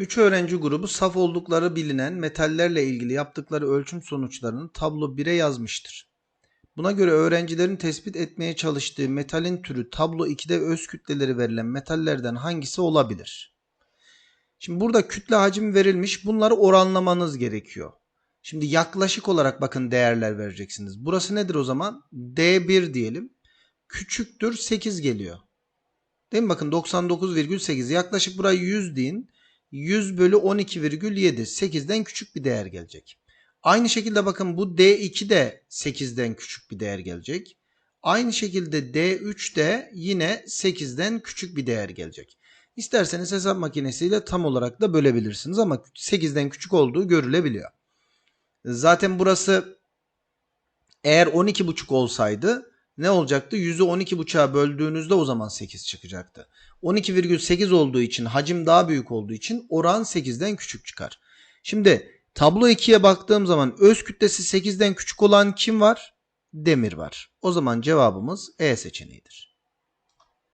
3 öğrenci grubu saf oldukları bilinen metallerle ilgili yaptıkları ölçüm sonuçlarını tablo 1'e yazmıştır. Buna göre öğrencilerin tespit etmeye çalıştığı metalin türü tablo 2'de öz kütleleri verilen metallerden hangisi olabilir? Şimdi burada kütle hacim verilmiş. Bunları oranlamanız gerekiyor. Şimdi yaklaşık olarak bakın değerler vereceksiniz. Burası nedir o zaman? D1 diyelim. Küçüktür 8 geliyor. Değil mi? Bakın 99,8. Yaklaşık burayı 100 deyin. 100 bölü 12,7. 8'den küçük bir değer gelecek. Aynı şekilde bakın bu D2 de 8'den küçük bir değer gelecek. Aynı şekilde D3 de yine 8'den küçük bir değer gelecek. İsterseniz hesap makinesiyle tam olarak da bölebilirsiniz ama 8'den küçük olduğu görülebiliyor. Zaten burası eğer 12,5 olsaydı ne olacaktı? 100'ü 12,5'a böldüğünüzde o zaman 8 çıkacaktı. 12,8 olduğu için hacim daha büyük olduğu için oran 8'den küçük çıkar. Şimdi tablo 2'ye baktığım zaman öz kütlesi 8'den küçük olan kim var? Demir var. O zaman cevabımız E seçeneğidir.